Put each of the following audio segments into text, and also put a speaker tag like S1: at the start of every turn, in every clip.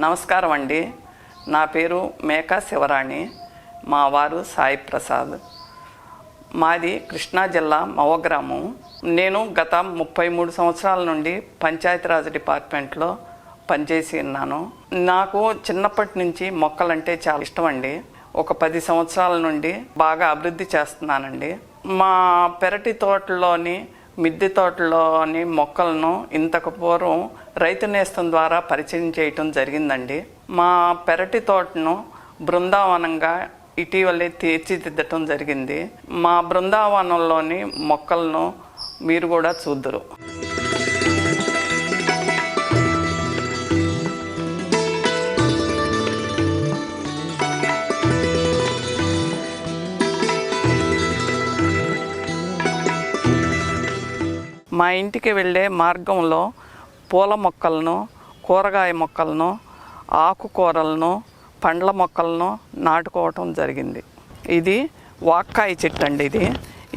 S1: నమస్కారం అండి. నా పేరు మేకా శివరాణి. మా వారు సాయి ప్రసాద్. మాది కృష్ణా జిల్లా మవగ్రామం నేను గత ముప్పై మూడు సంవత్సరాల నుండి పంచాయతీరాజ్ డిపార్ట్మెంట్లో పనిచేసి ఉన్నాను. నాకు చిన్నప్పటి నుంచి మొక్కలంటే చాలా ఇష్టం అండి. ఒక పది సంవత్సరాల నుండి బాగా అభివృద్ధి చేస్తున్నానండి. మా పెరటి తోటలోని మిద్దె తోటలోని మొక్కలను ఇంతకు పూర్వం రైతు నేస్తం ద్వారా పరిచయం చేయటం జరిగిందండి. మా పెరటి తోటను బృందావనంగా ఇటీవలే తీర్చిదిద్దటం జరిగింది. మా బృందావనంలోని మొక్కలను మీరు కూడా చూద్దరు. మా ఇంటికి వెళ్ళే మార్గంలో పూల మొక్కలను కూరగాయ మొక్కలను ఆకుకూరలను పండ్ల మొక్కలను నాటుకోవటం జరిగింది. ఇది వాక్కాయ చెట్టు అండి ఇది.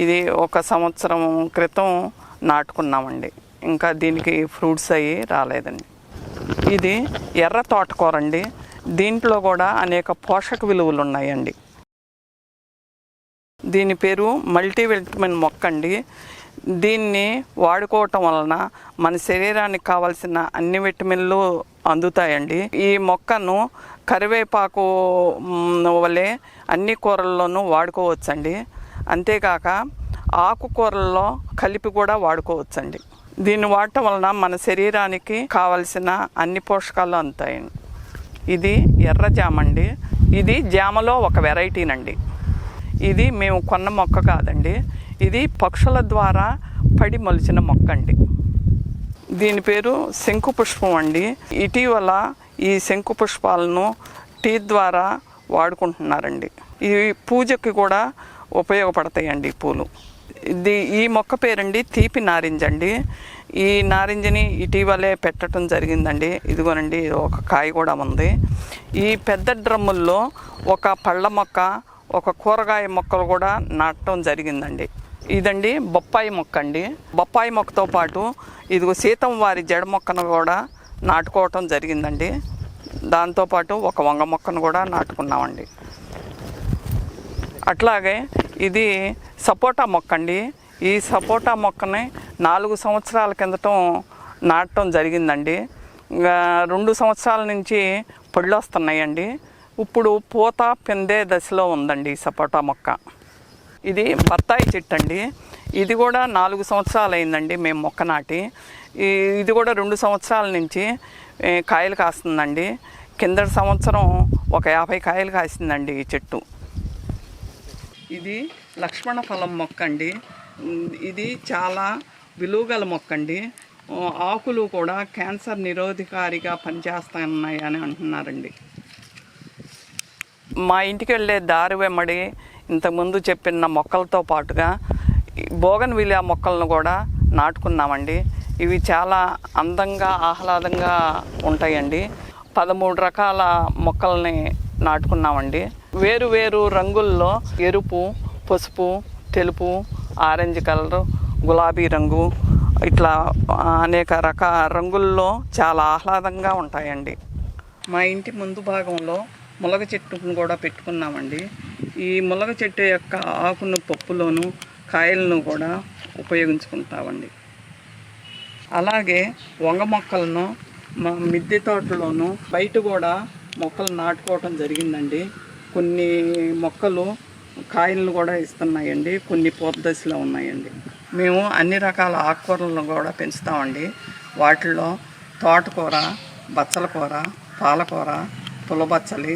S1: ఇది ఒక సంవత్సరం క్రితం నాటుకున్నామండి. ఇంకా దీనికి ఫ్రూట్స్ అయ్యి రాలేదండి. ఇది ఎర్ర తోటకూర అండి దీంట్లో కూడా అనేక పోషక విలువలు ఉన్నాయండి. దీని పేరు మల్టీ విటమిన్ మొక్క అండి దీన్ని వాడుకోవటం వలన మన శరీరానికి కావాల్సిన అన్ని విటమిన్లు అందుతాయండి. ఈ మొక్కను కరివేపాకు వలె అన్ని కూరల్లోనూ వాడుకోవచ్చండి. అంతేకాక ఆకుకూరల్లో కలిపి కూడా వాడుకోవచ్చండి. దీన్ని వాడటం వలన మన శరీరానికి కావలసిన అన్ని పోషకాలు అందుతాయండి. ఇది ఎర్ర జామ అండి. ఇది జామలో ఒక వెరైటీనండి. ఇది మేము కొన్న మొక్క కాదండి. ఇది పక్షుల ద్వారా పడి మొలిచిన మొక్క అండి. దీని పేరు శంకు పుష్పం అండి. ఇటీవల ఈ శంకు పుష్పాలను టీ ద్వారా వాడుకుంటున్నారండి. ఇవి పూజకి కూడా ఉపయోగపడతాయండి ఈ పూలు. ఇది ఈ మొక్క పేరండి తీపి నారింజ అండి. ఈ నారింజని ఇటీవలే పెట్టడం జరిగిందండి. ఇదిగోనండి ఇది ఒక కాయ కూడా ఉంది. ఈ పెద్ద డ్రమ్ముల్లో ఒక పళ్ళ మొక్క ఒక కూరగాయ మొక్కలు కూడా నాటడం జరిగిందండి. ఇదండి బొప్పాయి మొక్క అండి. బొప్పాయి మొక్కతో పాటు ఇదిగో సీతం వారి జడ మొక్కను కూడా నాటుకోవటం జరిగిందండి. దాంతోపాటు ఒక వంగ మొక్కను కూడా నాటుకున్నామండి. అట్లాగే ఇది సపోటా మొక్క అండి. ఈ సపోటా మొక్కని నాలుగు సంవత్సరాల కిందటం నాటడం జరిగిందండి. రెండు సంవత్సరాల నుంచి పళ్ళు వస్తున్నాయండి. ఇప్పుడు పూత పిందే దశలో ఉందండి సపోటా మొక్క. ఇది బత్తాయి చెట్టు అండి ఇది కూడా నాలుగు సంవత్సరాలు అయిందండి మేము మొక్క నాటి. ఈ- ఇది కూడా రెండు సంవత్సరాల నుంచి కాయలు కాస్తుందండి. కిందటి సంవత్సరం ఒక యాభై కాయలు కాసిందండి ఈ చెట్టు. ఇది లక్ష్మణ ఫలం మొక్క అండి ఇది చాలా విలువగల మొక్క అండి ఆకులు కూడా క్యాన్సర్ నిరోధకారిగా పనిచేస్తున్నాయి అంటున్నారండి. మా ఇంటికి వెళ్ళే దారి వెంబడి ఇంతకుముందు చెప్పిన మొక్కలతో పాటుగా బోగన్ విలియా మొక్కలను కూడా నాటుకున్నామండి. ఇవి చాలా అందంగా ఆహ్లాదంగా ఉంటాయండి. పదమూడు రకాల మొక్కల్ని నాటుకున్నామండి. వేరు వేరు రంగుల్లో ఎరుపు పసుపు తెలుపు ఆరెంజ్ కలరు గులాబీ రంగు ఇట్లా అనేక రకాల రంగుల్లో చాలా ఆహ్లాదంగా ఉంటాయండి. మా ఇంటి ముందు భాగంలో ములగ చెట్టును కూడా పెట్టుకున్నామండి. ఈ ములగ చెట్టు యొక్క ఆకును పప్పులోను కాయలను కూడా ఉపయోగించుకుంటామండి. అలాగే వంగ మొక్కలను మా మిద్దె తోటలోను బయట కూడా మొక్కలు నాటుకోవటం జరిగిందండి. కొన్ని మొక్కలు కాయలను కూడా ఇస్తున్నాయండి. కొన్ని పూత దశలో ఉన్నాయండి. మేము అన్ని రకాల ఆకుకూరలను కూడా పెంచుతామండి. వాటిలో తోటకూర బచ్చల కూర పాలకూర పులబచ్చలి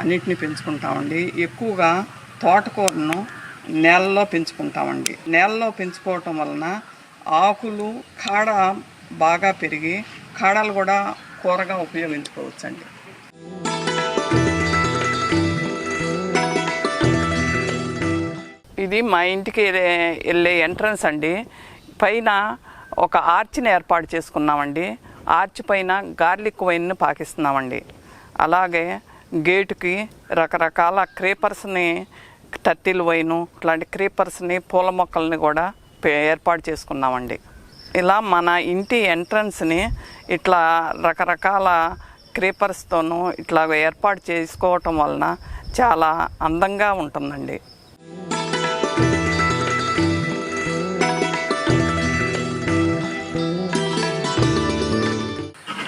S1: అన్నిటిని పెంచుకుంటామండి. ఎక్కువగా తోటకూరను నేలలో పెంచుకుంటామండి. నేలలో పెంచుకోవటం వలన ఆకులు కాడ బాగా పెరిగి కాడలు కూడా కూరగా ఉపయోగించుకోవచ్చండి. ఇది మా ఇంటికి వెళ్ళే- వెళ్ళే ఎంట్రన్స్ అండి. పైన ఒక ఆర్చ్ని ఏర్పాటు చేసుకున్నామండి. ఆర్చ్ పైన గార్లిక్ వైన్ని పాకిస్తున్నామండి. అలాగే గేటుకి రకరకాల క్రీపర్స్ని టర్టిల్ వైను ఇట్లాంటి క్రీపర్స్ని పూల మొక్కల్ని కూడా ఏర్పాటు చేసుకున్నామండి. ఇలా మన ఇంటి ఎంట్రన్స్ని ఇట్లా రకరకాల క్రీపర్స్తోనూ ఇట్లా ఏర్పాటు చేసుకోవటం వలన చాలా అందంగా ఉంటుందండి.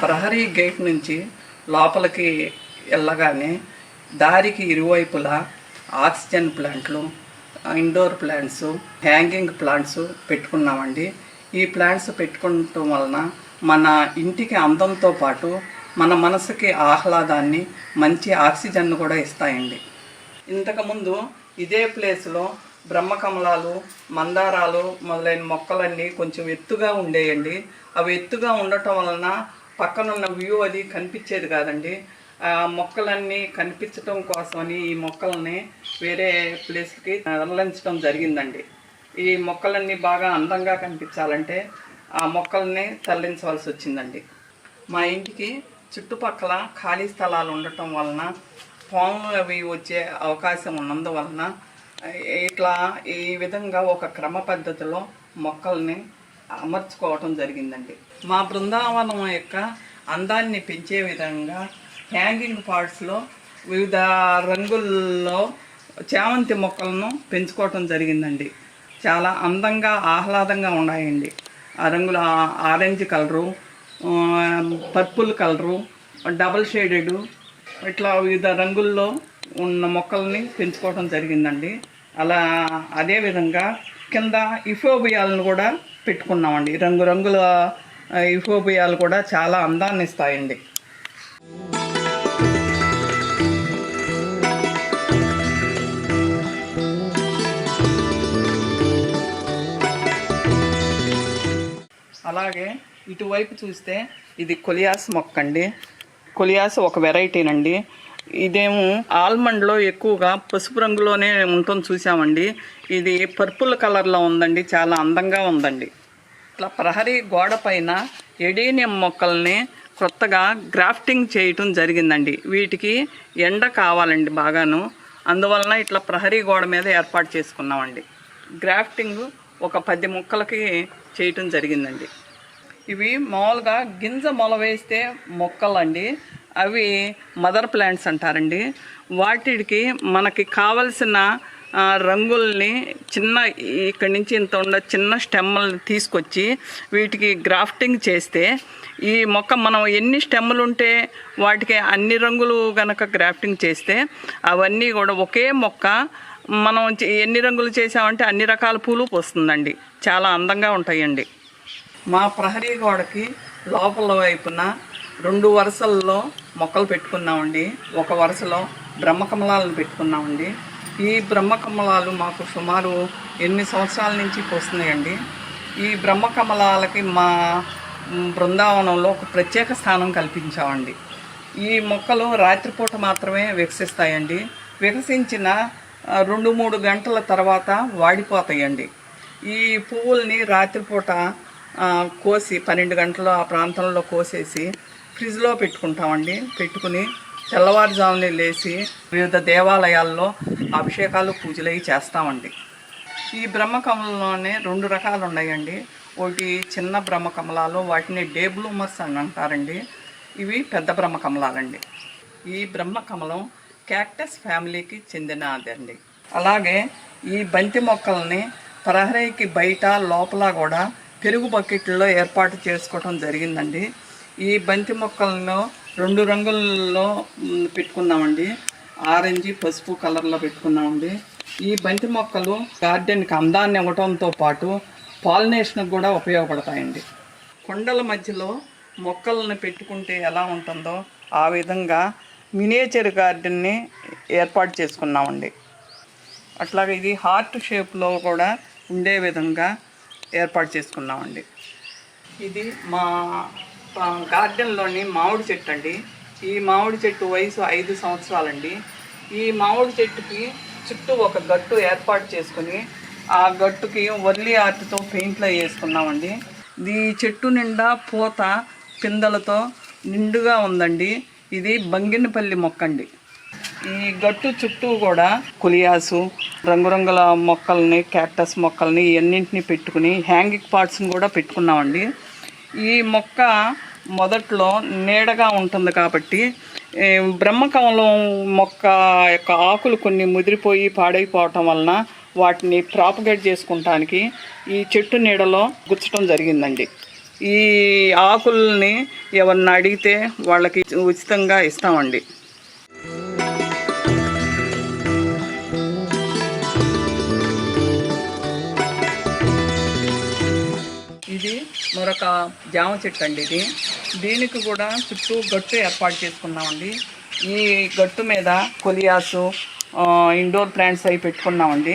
S1: ప్రహరీ గేట్ నుంచి లోపలికి వెళ్ళగానే దారికి ఇరువైపులా ఆక్సిజన్ ప్లాంట్లు ఇండోర్ ప్లాంట్స్ హ్యాంగింగ్ ప్లాంట్స్ పెట్టుకున్నామండి. ఈ ప్లాంట్స్ పెట్టుకోవటం వలన మన ఇంటికి అందంతో పాటు మన మనసుకి ఆహ్లాదాన్ని మంచి ఆక్సిజన్ను కూడా ఇస్తాయండి. ఇంతకుముందు ఇదే ప్లేస్లో బ్రహ్మకమలాలు మందారాలు మొదలైన మొక్కలన్నీ కొంచెం ఎత్తుగా ఉండేయండి. అవి ఎత్తుగా ఉండటం వలన పక్కనున్న వ్యూ అది కనిపించేది కాదండి. మొక్కలన్నీ కనిపించటం కోసమని ఈ మొక్కల్ని వేరే ప్లేస్కి తరలించడం జరిగిందండి. ఈ మొక్కలన్నీ బాగా అందంగా కనిపించాలంటే ఆ మొక్కల్ని తరలించవలసి వచ్చిందండి. మా ఇంటికి చుట్టుపక్కల ఖాళీ స్థలాలు ఉండటం వలన పాములు అవి వచ్చే అవకాశం ఉన్నందువలన ఇట్లా ఈ విధంగా ఒక క్రమ పద్ధతిలో మొక్కల్ని అమర్చుకోవటం జరిగిందండి. మా బృందావనం యొక్క అందాన్ని పెంచే విధంగా హ్యాంగింగ్ పార్ట్స్లో వివిధ రంగుల్లో చామంతి మొక్కలను పెంచుకోవటం జరిగిందండి. చాలా అందంగా ఆహ్లాదంగా ఉన్నాయండి. ఆ రంగులు orange colour purple colour double shaded ఇట్లా వివిధ రంగుల్లో ఉన్న మొక్కల్ని పెంచుకోవడం జరిగిందండి. అలా అదే విధంగా కింద ఇఫోబియాలను కూడా పెట్టుకున్నామండి. రంగురంగుల ఇఫోబియాలు కూడా చాలా అందాన్ని ఇస్తాయండి. అలాగే ఇటువైపు చూస్తే ఇది కొలియాస్ మొక్క అండి కొలియాస్ ఒక వెరైటీనండి. ఇదేమో ఆల్మండ్లో ఎక్కువగా పసుపు రంగులోనే ఉంటుంది చూసామండి. ఇది పర్పుల్ కలర్లో ఉందండి చాలా అందంగా ఉందండి. ఇట్లా ప్రహరీ గోడ పైన ఎడీనియం మొక్కల్ని కొత్తగా గ్రాఫ్టింగ్ చేయటం జరిగిందండి. వీటికి ఎండ కావాలండి బాగాను. అందువలన ఇట్లా ప్రహరీ గోడ మీద ఏర్పాటు చేసుకున్నామండి. గ్రాఫ్టింగ్ ఒక పది మొక్కలకి చేయటం జరిగిందండి. ఇవి మామూలుగా గింజ మొల వేస్తే మొక్కలండి. అవి మదర్ ప్లాంట్స్ అంటారండి. వాటికి మనకి కావలసిన రంగుల్ని చిన్న ఇక్కడి నుంచి ఇంత ఉన్న చిన్న స్టెమ్మల్ని తీసుకొచ్చి వీటికి గ్రాఫ్టింగ్ చేస్తే ఈ మొక్క మనం ఎన్ని స్టెమ్ములు ఉంటే వాటికి అన్ని రంగులు కనుక గ్రాఫ్టింగ్ చేస్తే అవన్నీ కూడా ఒకే మొక్క మనం ఎన్ని రంగులు చేసామంటే అన్ని రకాల పూలు పోస్తుందండి. చాలా అందంగా ఉంటాయండి. మా ప్రహరీ గోడకి లోపల వైపున రెండు వరుసల్లో మొక్కలు పెట్టుకున్నామండి. ఒక వరుసలో బ్రహ్మకమలాలను పెట్టుకున్నామండి. ఈ బ్రహ్మకమలాలు మాకు సుమారు ఎనిమిది సంవత్సరాల నుంచి పోస్తున్నాయండి? ఈ బ్రహ్మకమలాలకి మా బృందావనంలో ఒక ప్రత్యేక స్థానం కల్పించామండి. ఈ మొక్కలు రాత్రిపూట మాత్రమే వికసిస్తాయండి. వికసించిన రెండు మూడు గంటల తర్వాత వాడిపోతాయండి. ఈ పువ్వుల్ని రాత్రిపూట కోసి పన్నెండు గంటల ఆ ప్రాంతంలో కోసేసి ఫ్రిడ్జ్లో పెట్టుకుంటామండి. పెట్టుకుని తెల్లవారుజామునే లేచి వివిధ దేవాలయాల్లో అభిషేకాలు పూజలు అవి చేస్తామండి. ఈ బ్రహ్మకమలంలోనే రెండు రకాలు ఉన్నాయండి ఒకటి చిన్న బ్రహ్మకమలాలు వాటిని డే బ్లూమర్స్ అని అంటారండి. ఇవి పెద్ద బ్రహ్మకమలాలండి. ఈ బ్రహ్మకమలం క్యాక్టస్ ఫ్యామిలీకి చెందినదండి. అలాగే ఈ బంతి మొక్కల్ని ప్రహరీకి బయట లోపల కూడా పెరుగు బకెట్లో ఏర్పాటు చేసుకోవడం జరిగిందండి. ఈ బంతి మొక్కలను రెండు రంగుల్లో పెట్టుకున్నామండి ఆరెంజ్ పసుపు కలర్లో పెట్టుకున్నామండి ఈ బంతి మొక్కలు గార్డెన్కి అందాన్ని ఇవ్వడంతో పాటు పాలినేషన్కి కూడా ఉపయోగపడతాయండి. కొండల మధ్యలో మొక్కలను పెట్టుకుంటే ఎలా ఉంటుందో ఆ విధంగా మినేచర్ గార్డెన్ని ఏర్పాటు చేసుకున్నామండి. అట్లాగే ఇది హార్ట్ షేప్లో కూడా ఉండే విధంగా ఏర్పాటు చేసుకున్నామండి. ఇది మా గార్డెన్లోని మామిడి చెట్టు అండి ఈ మామిడి చెట్టు వయసు ఐదు సంవత్సరాలండి. ఈ మామిడి చెట్టుకి చుట్టూ ఒక గట్టు ఏర్పాటు చేసుకుని ఆ గట్టుకి వర్లీ ఆర్ట్తో పెయింట్లో వేసుకున్నామండి. ఈ చెట్టు నిండా పూత పిందెలతో నిండుగా ఉందండి. ఇది బంగినపల్లి మొక్క అండి ఈ గట్టు చుట్టూ కూడా కులియాసు రంగురంగుల మొక్కల్ని క్యాక్టస్ మొక్కల్ని ఇవన్నింటినీ పెట్టుకుని హ్యాంగింగ్ పార్ట్స్ని కూడా పెట్టుకున్నామండి. ఈ మొక్క మొదట్లో నీడగా ఉంటుంది కాబట్టి బ్రహ్మకమలం మొక్క యొక్క ఆకులు కొన్ని ముదిరిపోయి పాడైపోవటం వలన వాటిని ప్రాపగేట్ చేసుకుంటానికి ఈ చెట్టు నీడలో గుచ్చటం జరిగిందండి. ఈ ఆకుల్ని ఎవరిని అడిగితే వాళ్ళకి ఉచితంగా ఇస్తామండి. మరొక జామ చెట్టు అండి ఇది. దీనికి కూడా చుట్టూ గట్టు ఏర్పాటు చేసుకున్నామండి. ఈ గట్టు మీద కొలియాసు ఇండోర్ ప్లాంట్స్ అవి పెట్టుకున్నామండి.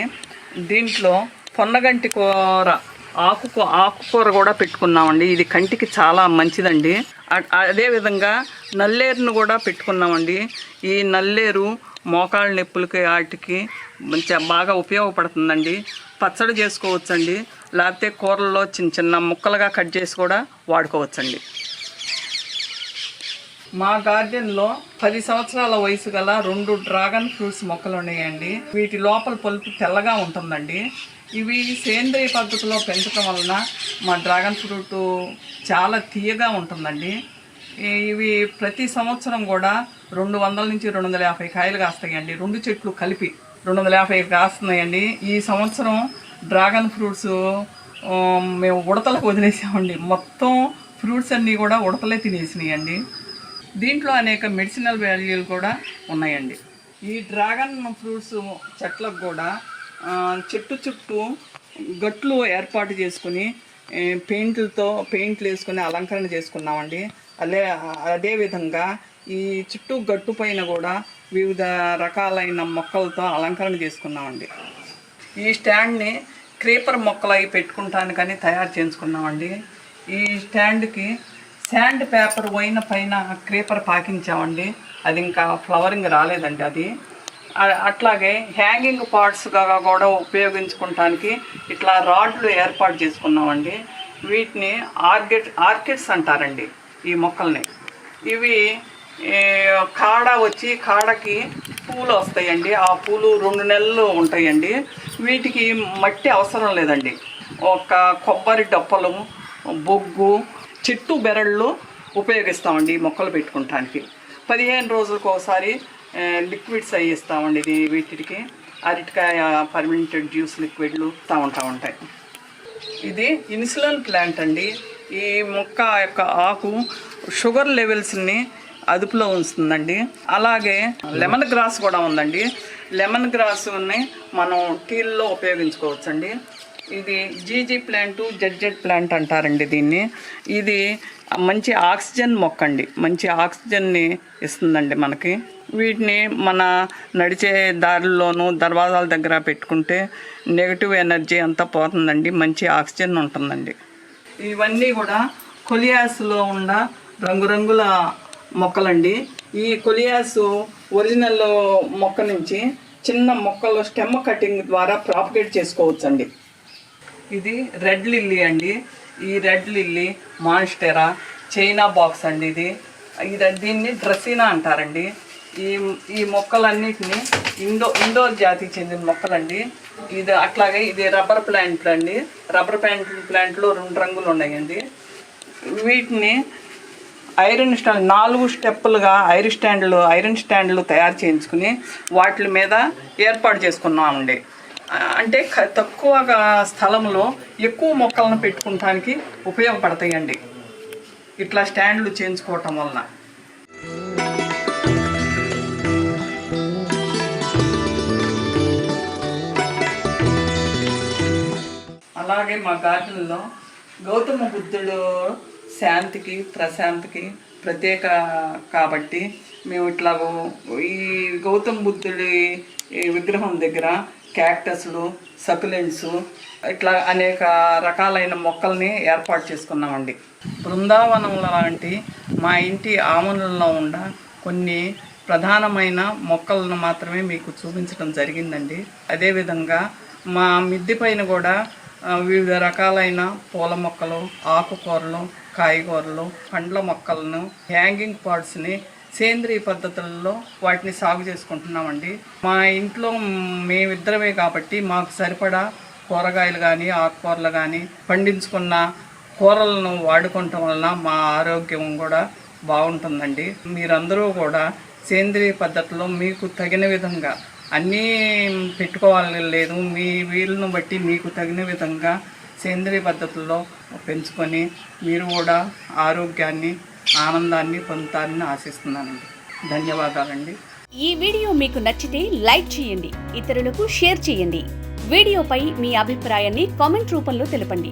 S1: దీంట్లో పొన్నగంటి కూర ఆకు ఆకుకూర కూడా పెట్టుకున్నామండి. ఇది కంటికి చాలా మంచిదండి. అదేవిధంగా నల్లేరును కూడా పెట్టుకున్నామండి. ఈ నల్లేరు మోకాళ్ళ నొప్పులకి వాటికి మంచిగా బాగా ఉపయోగపడుతుందండి. పచ్చడి చేసుకోవచ్చండి. లేకపోతే కూరల్లో చిన్న చిన్న ముక్కలుగా కట్ చేసి కూడా వాడుకోవచ్చండి. మా గార్డెన్లో పది సంవత్సరాల వయసు గల రెండు డ్రాగన్ ఫ్రూట్స్ మొక్కలు ఉన్నాయండి. వీటి లోపల పలుపు తెల్లగా ఉంటుందండి. ఇవి సేంద్రియ పద్ధతిలో పెంచడం వలన మా డ్రాగన్ ఫ్రూట్ చాలా తీయగా ఉంటుందండి. ఇవి ప్రతి సంవత్సరం కూడా రెండు వందల నుంచి రెండు వందల యాభై కాయలు కాస్తాయండి. రెండు చెట్లు కలిపి రెండు వందల యాభై కాస్తున్నాయండి. ఈ సంవత్సరం డ్రాగన్ ఫ్రూట్స్ మేము ఉడతలకు వదిలేసామండి. మొత్తం ఫ్రూట్స్ అన్నీ కూడా ఉడతలే తినేసినాయండి. దీంట్లో అనేక మెడిసినల్ వాల్యూలు కూడా ఉన్నాయండి. ఈ డ్రాగన్ ఫ్రూట్స్ చెట్లకు కూడా చెట్టు చుట్టూ గట్లు ఏర్పాటు చేసుకుని పెయింట్లతో పెయింట్లు వేసుకుని అలంకరణ చేసుకున్నామండి. అదే అదేవిధంగా ఈ చుట్టూ గట్టు పైన కూడా వివిధ రకాలైన మొక్కలతో అలంకరణ చేసుకున్నామండి. ఈ స్టాండ్ని క్రీపర్ మొక్కలు అవి పెట్టుకుంటానికని తయారు చేసుకున్నామండి. ఈ స్టాండ్కి శాండ్ పేపర్ పోయిన పైన క్రీపర్ పాకించామండి. అది ఇంకా ఫ్లవరింగ్ రాలేదండి అది. అట్లాగే హ్యాంగింగ్ పార్ట్స్గా కూడా ఉపయోగించుకుంటానికి ఇట్లా రాడ్లు ఏర్పాటు చేసుకున్నామండి. వీటిని ఆర్కిడ్ ఆర్కిడ్స్ అంటారండి ఈ మొక్కల్ని. ఇవి కాడ వచ్చి కాడకి పూలు వస్తాయండి. ఆ పూలు రెండు నెలలు ఉంటాయండి. వీటికి మట్టి అవసరం లేదండి. ఒక కొబ్బరి డప్పలు బొగ్గు చెట్టు బెరళ్ళు ఉపయోగిస్తామండి మొక్కలు పెట్టుకుంటానికి. పదిహేను రోజులకు ఒకసారి లిక్విడ్స్ అవి ఇస్తామండి ఇది వీటికి. అరటికాయ పర్మినెంటెడ్ జ్యూస్ లిక్విడ్లు ఇస్తూ ఉంటా ఉంటాయి. ఇది ఇన్సులిన్ ప్లాంట్ అండి. ఈ మొక్క యొక్క ఆకు షుగర్ లెవెల్స్ని అదుపులో ఉంచుతుందండి అలాగే లెమన్ గ్రాస్ కూడా ఉందండి. లెమన్ గ్రాస్ని మనం టీల్లో ఉపయోగించుకోవచ్చండి. ఇది జీజీ ప్లాంట్ జెడ్ ప్లాంట్ అంటారండి దీన్ని. ఇది మంచి ఆక్సిజన్ మొక్క అండి మంచి ఆక్సిజన్ని ఇస్తుందండి మనకి. వీటిని మన నడిచే దారిలోనూ దర్వాజాల దగ్గర పెట్టుకుంటే నెగిటివ్ ఎనర్జీ అంతా పోతుందండి. మంచి ఆక్సిజన్ ఉంటుందండి. ఇవన్నీ కూడా కొలియాస్లో ఉన్న రంగురంగుల మొక్కలండి. ఈ కొలియాస్ ఒరిజినల్ మొక్క నుంచి చిన్న మొక్కలు స్టెమ్ కటింగ్ ద్వారా ప్రాపగేట్ చేసుకోవచ్చండి. ఇది రెడ్ లిల్లీ అండి. ఈ red lily monstera China box అండి ఇది. ఇది దీన్ని డ్రెస్సీనా అంటారండి. ఈ ఈ మొక్కలన్నిటిని ఇండో ఇండోర్ జాతికి చెందిన మొక్కలండి. ఇది అట్లాగే ఇది రబ్బర్ ప్లాంట్లు అండి. రబ్బర్ ప్లాంట్ ప్లాంట్లో రెండు రంగులు ఉన్నాయండి. వీటిని ఐరన్ స్టాండ్ నాలుగు స్టెప్పులుగా ఐరన్ స్టాండ్లు ఐరన్ స్టాండ్లు తయారు చేయించుకుని వాటి మీద ఏర్పాటు చేసుకున్నామండి. అంటే తక్కువ తక్కువగా స్థలంలో ఎక్కువ మొక్కలను పెట్టుకుంటానికి ఉపయోగపడతాయండి. ఇట్లా స్టాండ్లు చేయించుకోవటం వలన. అలాగే మా గార్డెన్లో గౌతమ బుద్ధుడు శాంతికి ప్రశాంతికి ప్రత్యేక కాబట్టి మేము ఇట్లా ఈ గౌతమ్ బుద్ధుడి విగ్రహం దగ్గర క్యాక్టస్లు సకులెంట్స్ ఇట్లా అనేక రకాలైన మొక్కల్ని ఏర్పాటు చేసుకున్నామండి. బృందావనం లాంటి మా ఇంటి ఆమరణలో ఉన్న కొన్ని ప్రధానమైన మొక్కలను మాత్రమే మీకు చూపించడం జరిగిందండి. అదేవిధంగా మా మిద్దె పైన కూడా వివిధ రకాలైన పూల మొక్కలు ఆకుకూరలు కాయగూరలు పండ్ల మొక్కలను హ్యాంగింగ్ పార్ట్స్ని సేంద్రియ పద్ధతుల్లో వాటిని సాగు చేసుకుంటున్నామండి. మా ఇంట్లో మేమిద్దరమే కాబట్టి మాకు సరిపడా కూరగాయలు కానీ ఆకుకూరలు కానీ పండించుకున్న కూరలను వాడుకోవటం వలన మా ఆరోగ్యం కూడా బాగుంటుందండి. మీరందరూ కూడా సేంద్రియ పద్ధతిలో మీకు తగిన విధంగా అన్నీ పెట్టుకోవాలి లేదు. మీ వీలును బట్టి మీకు తగిన విధంగా సేంద్రియ పద్ధతుల్లో పెంచుకొని మీరు కూడా ఆరోగ్యాన్ని ఆనందాన్ని పొందుతారని ఆశిస్తున్నానండి. ధన్యవాదాలండి.
S2: ఈ వీడియో మీకు నచ్చితే లైక్ చేయండి ఇతరులకు షేర్ చేయండి. వీడియోపై మీ అభిప్రాయాన్ని కామెంట్ రూపంలో తెలపండి.